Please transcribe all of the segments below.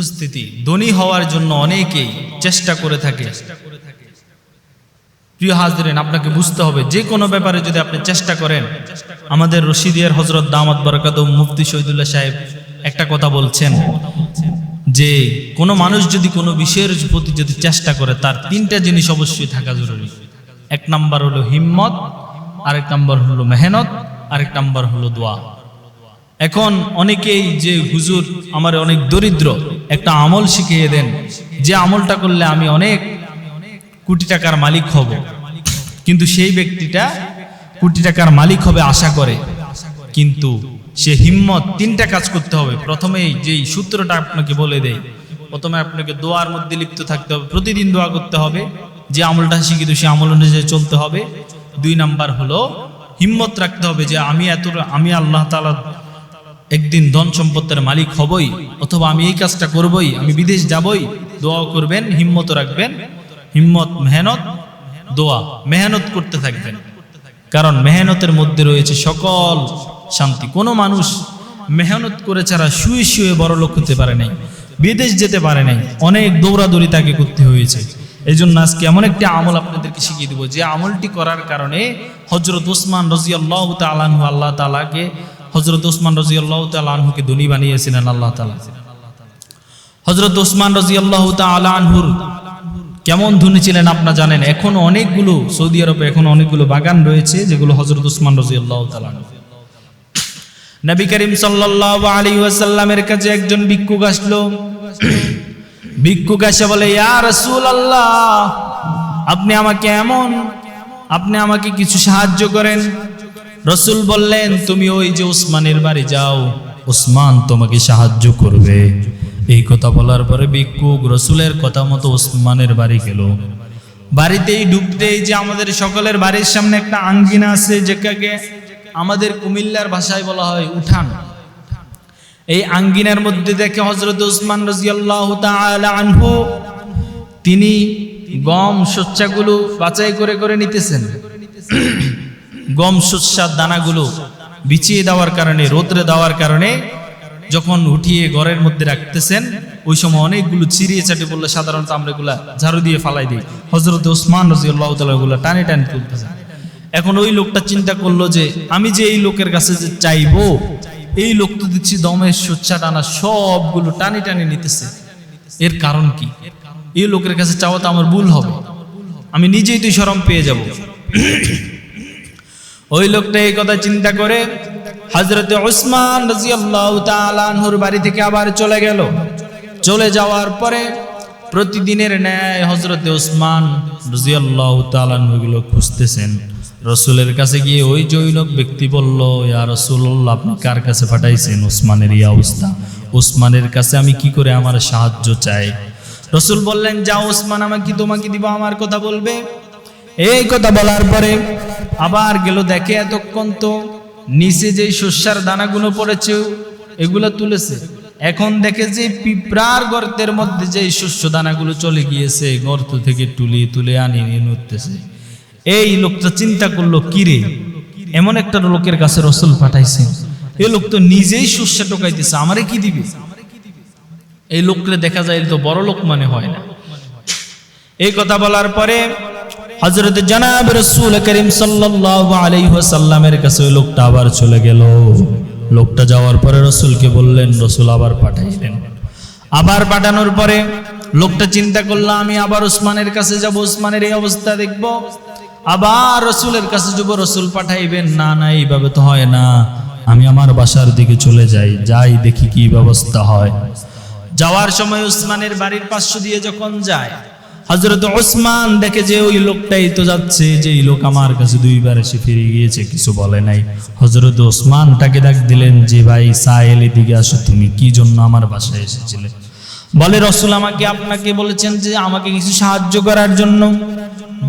উপস্থিতি ধনী হওয়ার জন্য অনেকেই চেষ্টা করে থাকে। প্রিয় হাজরেন, আপনাকে বুঝতে হবে, যে কোনো ব্যাপারে যদি আপনি চেষ্টা করেন, আমাদের রশিদিয়ার হজরত দামাত বরকাত মুফতি শহীদুল্লাহ সাহেব একটা কথা বলছেন যে, কোনো মানুষ যদি কোনো বিষয়ের প্রতি যদি চেষ্টা করে, তার তিনটা জিনিস অবশ্যই থাকা জরুরি। এক নাম্বার হলো হিম্মত, আরেক নাম্বার হলো মেহনত, আরেক নাম্বার হলো দোয়া। এখন অনেকেই যে হুজুর আমার অনেক দরিদ্র, একটা আমল শিখিয়ে দেন, যে আমলটা করলে আমি অনেক কোটি টাকার মালিক হব। কিন্তু সেই ব্যক্তিটা কোটি টাকার মালিক হবে আশা করে। কিন্তু সে হিম্মত তিনটা কাজ করতে হবে। প্রথমেই যেই সূত্রটা আপনাকে বলে দেয় প্রথমে আপনাকে দোয়ার মধ্যে লিপ্ত থাকতে হবে। প্রতিদিন দোয়া করতে হবে, যে আমলটা শিখিত সে আমল অনুযায়ী চলতে হবে। দুই নাম্বার হলো, হিম্মত রাখতে হবে যে আমি এত, আমি আল্লাহ তালা একদিন ধন সম্পত্তির মালিক হবই, অথবা আমি এই কাজটা করবই, আমি বিদেশ যাবই, দোয়া করবেন, হিম্মত রাখবেন, হিম্মত, মেহনত, দোয়া, মেহনত করতে থাকবেন। কারণ মেহনতের মধ্যে রয়েছে সকল শান্তি। কোনো মানুষ মেহনত করে ছাড়া শুয়ে শুয়ে বড় লোক হতে পারে নাই, বিদেশ যেতে পারে নাই, অনেক দৌড়াদৌড়ি তাকে করতে হয়েছে। এই জন্য আজকে এমন একটি আমল আপনাদেরকে শিখিয়ে দেবো, যে আমলটি করার কারণে হজরত ওসমান রাজি আল্লাহ তালাহু আল্লাহ তালাকে হজরত ওসমান রাজি আল্লাহ তালাহুকে ধনী বানিয়েছিলেন আল্লাহ তালা হজরত ওসমান রাজি আল্লাহ তালাহুর কেমন ধনী ছিলেন আপনারা জানেন? এখন অনেকগুলো, সৌদি আরবে এখন অনেকগুলো বাগান রয়েছে যেগুলো হজরত ওসমান রাজি আল্লাহ তালাহু নবী করিম আলাইহি ওয়াসাল্লামের কাছে একজন ভিক্ষুক আসলো। ভিক্ষুক এসে বলে, ইয়া আপনি আমাকে এমন, আপনি আমাকে কিছু সাহায্য করেন। রসুল বললেন, তুমি ওই যে উসমানের বাড়ি যাও, উসমান তোমাকে সাহায্য করবে। এই কথা বলার পরে ভিক্ষুক রসুলের কথা মতো উসমানের বাড়ি গেল। বাড়িতেই ডুবতেই যে আমাদের সকলের বাড়ির সামনে একটা আঙ্গিনা আছে, যেটাকে আমাদের কুমিল্লার ভাষায় বলা হয় উঠান। এই আঙ্গিনার মধ্যে দেখে হজরত উসমান রাজিয়াল্লাহ আনহু, তিনি গম শস্যাগুলো বাছাই করে করে নিতেছেন। গম শস্যার দানাগুলো বিছিয়ে দেওয়ার কারণে, রোদ্রে দেওয়ার কারণে যখন উঠিয়ে ঘরের মধ্যে রাখতেছেন, ওই সময় অনেকগুলো চিরিয়ে চাটি পড়লে সাধারণত আমরা এগুলা ঝাড়ু দিয়ে ফালাই দিই হজরত ওসমান রাজিউল্লাহগুলা টানে টানে তুলতেছেন এখন ওই লোকটা চিন্তা করল যে, আমি যে এই লোকের কাছে যে চাইব, এই লোক তো দিচ্ছি দমের সোচ্ছা টানা সবগুলো টানে টানি নিতেছে। এর কারণ কি? এই লোকের কাছে চাওয়া তো আমার ভুল হবে। আমি নিজেই তুই সরম পেয়ে যাব। ওই লোকটা এই কথা চিন্তা করে হজরতে ওসমান রাজিয়াল্লাহু তাআলা আনহুর বাড়ি থেকে আবার চলে গেল। চলে যাওয়ার পরে প্রতিদিনের ন্যায় হজরতে ওসমান রাজিয়াল্লাহু তাআলা আনহুগুলো খুঁজতেছেন। রসুলের কাছে গিয়ে ওই জৈনক ব্যক্তি বলল, ইয়া রসুল্লাহ আপনি কার কাছে পাঠাইছেন ওসমানের ইয়া অবস্থা? ওসমানের কাছে আমি কি করে আমার সাহায্য চাই? রসুল বললেন, যাও ওসমান আমাকে তোমাকে দিব, আমার কথা বলবে। এই কথা বলার পরে আবার গেল দেখে এতক্ষণ তো নিচে যে শস্যার দানাগুলো পড়েছে, এগুলো তুলেছে। এখন দেখে যে পিঁপড়ার গর্তের মধ্যে যে শস্য দানাগুলো চলে গিয়েছে গর্ত থেকে তুলে তুলে আনি নড়তেছে। এই লোকটা চিন্তা করল কিরে এমন একটা লোকের কাছে রসুল পাঠাইছে। এই লোক তো নিজেই শস্য টোকাইতেছে, আমারে কি দিবে? এই লোককে দেখা যায় তো বড় লোক মানে হয় না। এই কথা বলার পরে হজরত জনাব রসুল করিম ওয়াসাল্লামের কাছে ওই লোকটা আবার চলে গেল। লোকটা যাওয়ার পরে রসুলকে বললেন, রসুল আবার পাঠাইলেন। আবার পাঠানোর পরে লোকটা চিন্তা করল, আমি আবার ওসমানের কাছে যাব, ওসমানের এই অবস্থা দেখব। আবার রসুলের কাছে যাব, রসুল পাঠাইবেন। না না, এইভাবে তো হয় না। আমি আমার বাসার দিকে চলে যাই যাই দেখি কি ব্যবস্থা হয়। যাওয়ার সময় উসমানের বাড়ির পার্শ্ব দিয়ে যখন যায় হজরত ওসমান দেখে যে ওই লোকটাই তো যাচ্ছে, যে এই লোক আমার কাছে দুইবার এসে ফিরে গিয়েছে, কিছু বলে নাই। হজরত ওসমান তাকে ডাক দিলেন যে, ভাই, সাহেল এদিকে আসো, তুমি কি জন্য আমার বাসায় এসেছিলে? বলে, রসুল আমাকে আপনাকে বলেছেন যে, আমাকে কিছু সাহায্য করার জন্য।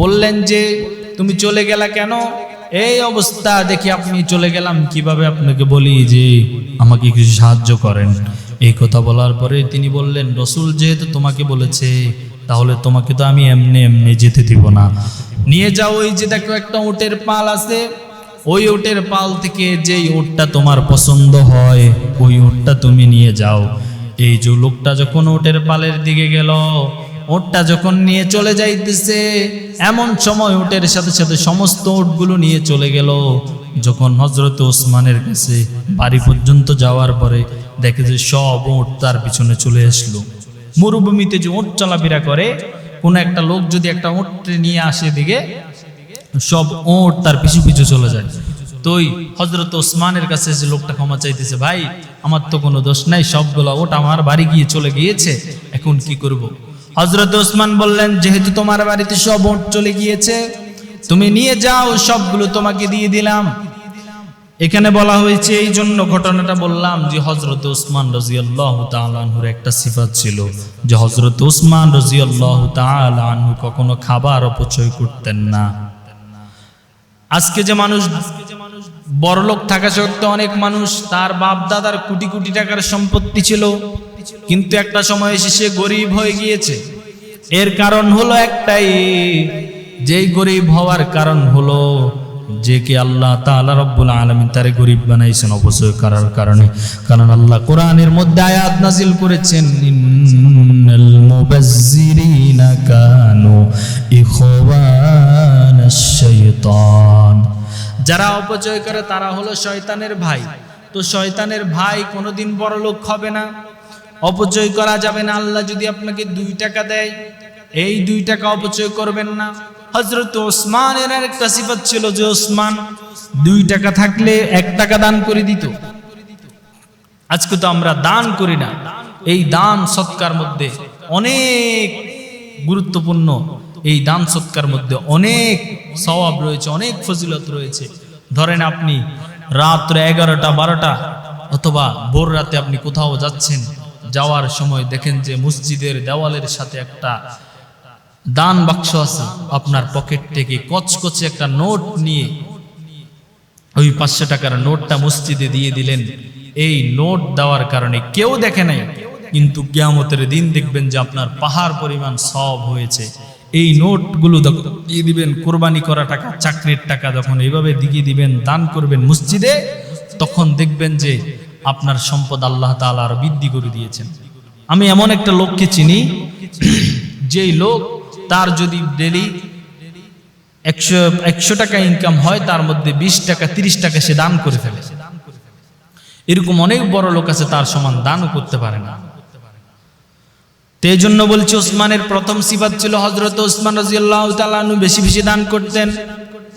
বললেন যে, তুমি চলে গেলা কেন? এই অবস্থা, দেখি আপনি চলে গেলাম, কীভাবে আপনাকে বলি যে, আমাকে কিছু সাহায্য করেন? এই কথা বলার পরে তিনি বললেন, রসুল যেহেতু তোমাকে বলেছে তাহলে তোমাকে তো আমি এমনি এমনি যেতে দিব না। নিয়ে যাও ওই যে দেখো একটা উটের পাল আছে। ওই উটের পাল থেকে যেই উটটা তোমার পছন্দ হয়, ওই উটটা তুমি নিয়ে যাও। এই যে লোকটা যখন ওটের পালের দিকে গেল ওটটা যখন নিয়ে চলে যাইতেছে, এমন সময় ওটের সাথে সাথে সমস্ত ওটগুলো নিয়ে চলে গেল। যখন হজরত ওসমানের কাছে বাড়ি পর্যন্ত যাওয়ার পরে দেখে যে সব ওট তার পিছনে চলে আসলো। মরুভূমিতে যে ওট চলাফেরা করে, কোনো একটা লোক যদি একটা ওট নিয়ে আসে দিকে সব ওট তার পিছু পিছু চলে যায় তো ওই হজরত ওসমানের কাছে যে লোকটা ক্ষমা চাইতেছে, ভাই, আমার তো কোনো দোষ নাই, সবগুলো ওট আমার বাড়ি গিয়ে চলে গিয়েছে, এখন কি করব। হজরত ওসমান বললেন, যেহেতু তোমার বাড়িতে সব ওট চলে গিয়েছে, তুমি নিয়ে যাও, সবগুলো তোমাকে দিয়ে দিলাম এখানে বলা হয়েছে, এই জন্য ঘটনাটা বললাম যে হজরত ওসমান রাজিয়াল্লাহ তালাহুর একটা সিফাত ছিল যে হজরত ওসমান রাজিয়াল্লাহ তালাহু কখনো খাবার অপচয় করতেন না। আজকে যে মানুষ, বড়লোক থাকা সত্ত্বেও অনেক মানুষ, তার বাপ দাদার কোটি কোটি টাকার সম্পত্তি ছিল, কিন্তু একটা সময় এসে সে গরিব হয়ে গিয়েছে। এর কারণ হলো একটাই, যেই গরিব হওয়ার কারণ হলো যে কি আল্লাহ তাআলা রব্বুল আলমিন তারে গরিব বানাইছেন অপচয় করার কারণে। কারণ আল্লাহ কোরআনের মধ্যে আয়াত নাজিল করেছেন যারা অপচয় করে তারা হলো শয়তানের ভাই। তো শয়তানের ভাই কোনোদিন বড় লোক হবে না। অপচয় করা যাবে না। আল্লাহ যদি আপনাকে দুই টাকা দেয়, এই দুই টাকা অপচয় করবেন না। হজরত ওসমানের একটা সিফাত ছিল যে ওসমান দুই টাকা থাকলে এক টাকা দান করে দিত। আজকে তো আমরা দান করি না। এই দান সৎকার মধ্যে অনেক গুরুত্বপূর্ণ। এই দান সৎকার মধ্যে অনেক সওয়াব রয়েছে, অনেক ফজিলত রয়েছে। ধরেন আপনি রাত্রে এগারোটা, বারোটা অথবা ভোর রাতে আপনি কোথাও যাচ্ছেন, যাওয়ার সময় দেখেন যে মসজিদের দেওয়ালের সাথে একটা দান বাক্স আছে, আপনার পকেট থেকে কচকচে একটা নোট নিয়ে ওই পাঁচশো টাকার নোটটা মসজিদে দিয়ে দিলেন। এই নোট দেওয়ার কারণে কেউ দেখে নাই, কিন্তু কিয়ামতের দিন দেখবেন যে আপনার পাহাড় পরিমাণ সব হয়েছে। এই নোটগুলো দিয়ে দিবেন, কোরবানি করা টাকা, চাকরির টাকা যখন এইভাবে দিয়ে দিবেন, দান করবেন মসজিদে, তখন দেখবেন যে আপনার সম্পদ আল্লাহ তাআলা আরও বৃদ্ধি করে দিয়েছেন। আমি এমন একটা লোককে চিনি, যেই লোক তার যদি ডেলি একশো একশো টাকা ইনকাম হয়, তার মধ্যে বিশ টাকা, তিরিশ টাকা সে দান করে ফেলে। এরকম অনেক বড় লোক আছে, তার সমান দানও করতে পারে না। এই জন্য বলছি, ওসমানের প্রথম সিফাত ছিল হজরত ওসমান রাজিয়াল্লাহ তালু বেশি বেশি দান করতেন।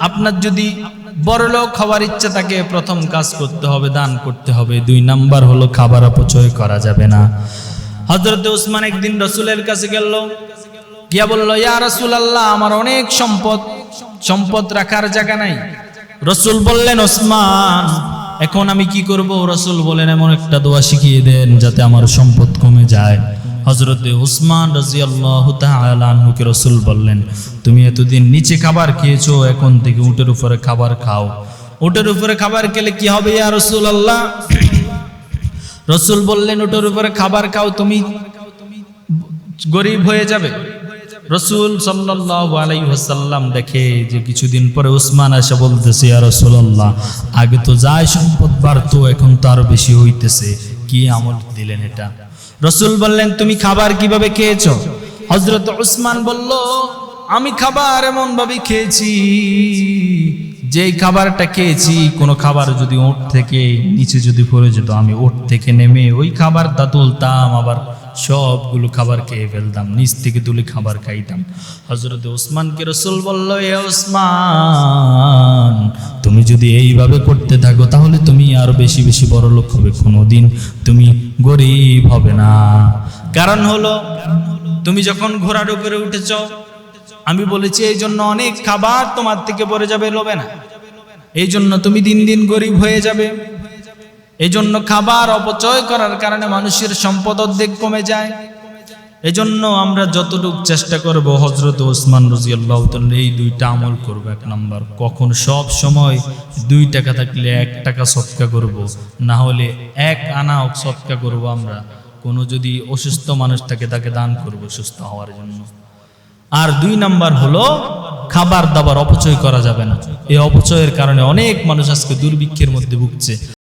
আপনার যদি বড় লোক হওয়ার ইচ্ছা থাকে, প্রথম কাজ করতে হবে, দান করতে হবে। দুই নাম্বার হলো, খাবার অপচয় করা যাবে না। হজরত ওসমান একদিন রসুলের কাছে গেল। গিয়া বলল, ইয়া রসুল আল্লাহ আমার অনেক সম্পদ। সম্পদ রাখার জায়গা নাই। রসুল বললেন, ওসমান, এখন আমি কি করব? রসুল বলেন, এমন একটা দোয়া শিখিয়ে দেন যাতে আমার সম্পদ কমে যায়। হজরতে উসমান রাজিয়াল্লাহু তাআলা আনহুকে রসুল বললেন, তুমি এতদিন নিচে খাবার খেয়েছো, এখন থেকে উটের উপরে খাবার খাও। উটের উপরে খাবার খেলে কি হবে, ইয়া রসুল আল্লাহ রসুল বললেন, উটের উপরে খাবার খাও, তুমি গরিব হয়ে যাবে। রসুল ওয়াসাল্লাম দেখে যে কিছুদিন পরে উসমান এসে বলতেছে, ইয়া রাসূলুল্লাহ, আগে তো যায় সম্পদ বাড়তো, এখন তো আরও বেশি হইতেছে। কি আমল দিলেন এটা? রসুল বললেন, তুমি খাবার কীভাবে খেয়েছো? হজরত উসমান বলল, আমি খাবার এমন ভাবে খেয়েছি যে খাবারটা খেয়েছি, কোনো খাবার যদি ওট থেকে নিচে যদি পড়ে যেত, আমি ওট থেকে নেমে ওই খাবারটা তুলতাম, আবার সবগুলো খাবার খেয়ে ফেলতাম, নিচ থেকে তুলে খাবার খাইতাম। হজরত ওসমানকে রসুল বলল, এ ওসমান, তুমি যদি এইভাবে করতে থাকো, তাহলে তুমি আরও বেশি বেশি বড় লোক হবে কোনোদিন। তুমি গরিব হবে না। কারণ হলো, তুমি যখন ঘোড়ার উপরে উঠেছ, আমি বলেছি এই জন্য অনেক খাবার তোমার থেকে পড়ে যাবে, লোবে না। এই জন্য তুমি দিন দিন গরিব হয়ে যাবে। এই জন্য খাবার অপচয় করার কারণে মানুষের সম্পদ অর্ধেক কমে যায়। এজন্য আমরা যতটুকু চেষ্টা করব হজরত ওসমান রাজিয়াল্লাহ এই দুইটা আমল করব। এক নাম্বার, কখন সব সময় দুই টাকা থাকলে এক টাকা সৎকা করব। না হলে এক আনা সৎকা করব আমরা। কোনো যদি অসুস্থ মানুষ থাকে তাকে দান করব সুস্থ হওয়ার জন্য। আর দুই নাম্বার হলো, খাবার দাবার অপচয় করা যাবে না। এই অপচয়ের কারণে অনেক মানুষ আজকে দুর্ভিক্ষের মধ্যে ভুগছে।